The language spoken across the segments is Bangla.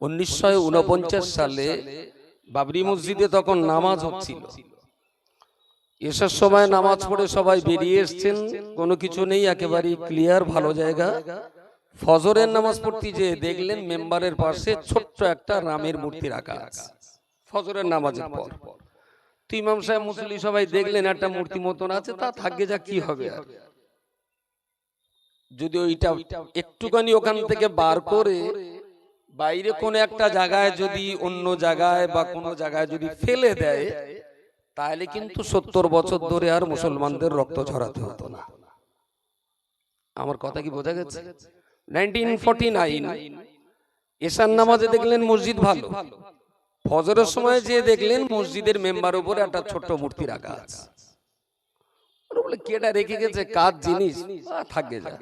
উনিশশো উনপঞ্চাশ সালে বাবরি মসজিদে তখন নামাজ হচ্ছিল। এসার সময় নামাজ পড়ে সবাই বেরিয়ে এসছেন, কোনো কিছু নেই, একেবারেই ক্লিয়ার ভালো জায়গা। ফজরের নামাজ পড়তে যে দেখলেন মেম্বারের পাশে ছোট্ট একটা রামের মূর্তি রাখা আছে ফজরের নামাজের পর। তো ইমাম সাহেব মুসলি সবাই দেখলেন একটা মূর্তি মতন আছে, তা থাকবে যা, কি হবে আর? যদি ওইটা একটুখানি ওখান থেকে বার করে বাইরে কোন একটা জায়গায় যদি অন্য জায়গায় বা কোনো জায়গায় যদি ফেলে দেয় তাহলে কিন্তু সত্তর বছর ধরে আর মুসলমানদের রক্ত ঝরাতে হতো না। আমার কথা কি বোঝা গেছে? নাইনটিন ফর্টি নাইন এসার নামাজে দেখলেন মসজিদ ভালো। ফজরের সময় যে দেখলেন মসজিদের মেম্বার উপরে একটা ছোট্ট মূর্তি রাখা আছে বলে কেটা রেখে গেছে? কাজ জিনিস? থাকবে যা।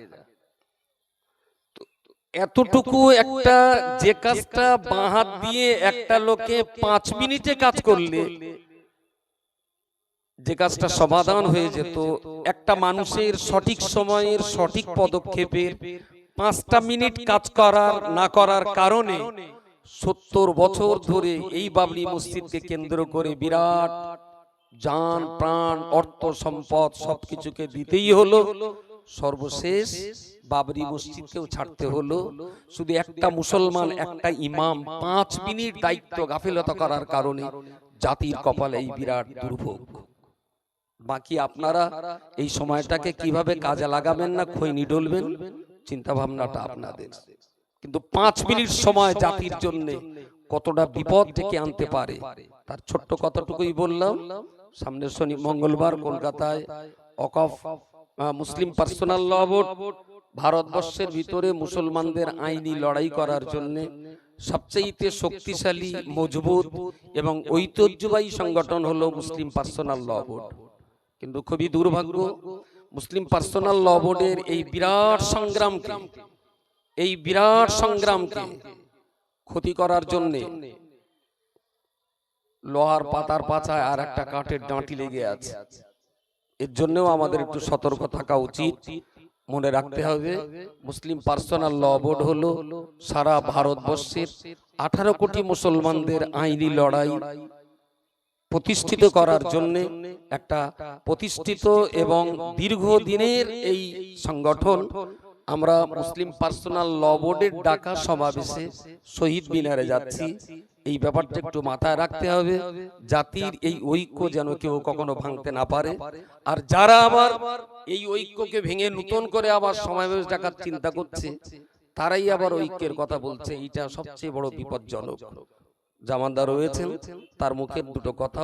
এতটুকু একটা যে কাজটা বাঁ হাত দিয়ে একটা লোকে পাঁচ মিনিটে কাজ করলে যে কাজটা সমাধান হয়ে যেত একটা মানুষের সঠিক সময়ের সঠিক পদক্ষেপের পাঁচটা মিনিট কাজ করার না করার কারণে সত্তর বছর ধরে এই বাবরি মসজিদকে কেন্দ্র করে বিরাট যান প্রাণ অর্থ সম্পদ সবকিছুকে দিতেই হলো। সর্বশেষ বাবরি মসজিদকেও ছাড়তে হলো। শুধু একটা মুসলমান একটা ইমাম পাঁচ মিনিট দায়িত্ব গাফিলতা করার কারণে জাতির কপালে এই বিরাট দুর্ভোগ। বাকি আপনারা এই সময়টাকে কীভাবে কাজে লাগাবেন না খৈনি ডলবেন চিন্তা ভাবনাটা আপনাদের। কিন্তু পাঁচ মিনিট সময় জাতির জন্য কতটা বিপদ ডেকে আনতে পারে? তার ছোট্ট কথাটুকুই বললাম। সামনের শনি মঙ্গলবার কলকাতায় অকফ মুসলিম পার্সোনাল ল বোর্ড, ভারতবর্ষের ভিতরে মুসলমানদের আইনি লড়াই করার জন্য সবচেয়ে শক্তিশালী, মজবুত এবং ঐতিহ্যবাহী সংগঠন হলো মুসলিম পার্সোনাল ল বোর্ড। কিন্তু খুবই দুর্ভাগ্য, মুসলিম পার্সোনাল ল বোর্ডের এই বিরাট সংগ্রামকে, এই বিরাট সংগ্রামকে ক্ষতি করার জন্য লোহার পাতার পাছায় আর একটা কাঠের ডাঁটি লেগে আছে। এর জন্যও আমাদের একটু সতর্ক থাকা উচিত। মনে রাখতে হবে মুসলিম পার্সোনাল ল বোর্ড হলো সারা ভারতবর্ষের আঠারো কোটি মুসলমানদের আইনি লড়াই প্রতিষ্ঠিত করার জন্য একটা প্রতিষ্ঠিত এবং দীর্ঘদিনের এই সংগঠন আমরা মুসলিম পার্সোনাল ল বোর্ডের ডাকা সমাবেশে শহীদ মিনারে যাচ্ছি। এই ব্যাপারটা একটু মাথায় রাখতে হবে। জাতির এই ঐক্য যেন কেউ কখনো ভাঙতে না পারে। আর যারা আবার এই ঐক্যকে ভেঙে নতুন করে আবার সমাবেশ ডাকার চিন্তা করছে তারাই আবার ঐক্যের কথা বলছে। এটা সবচেয়ে বড় বিপজ্জনক। জামানদার রয়েছেন তার মুখের দুটো কথা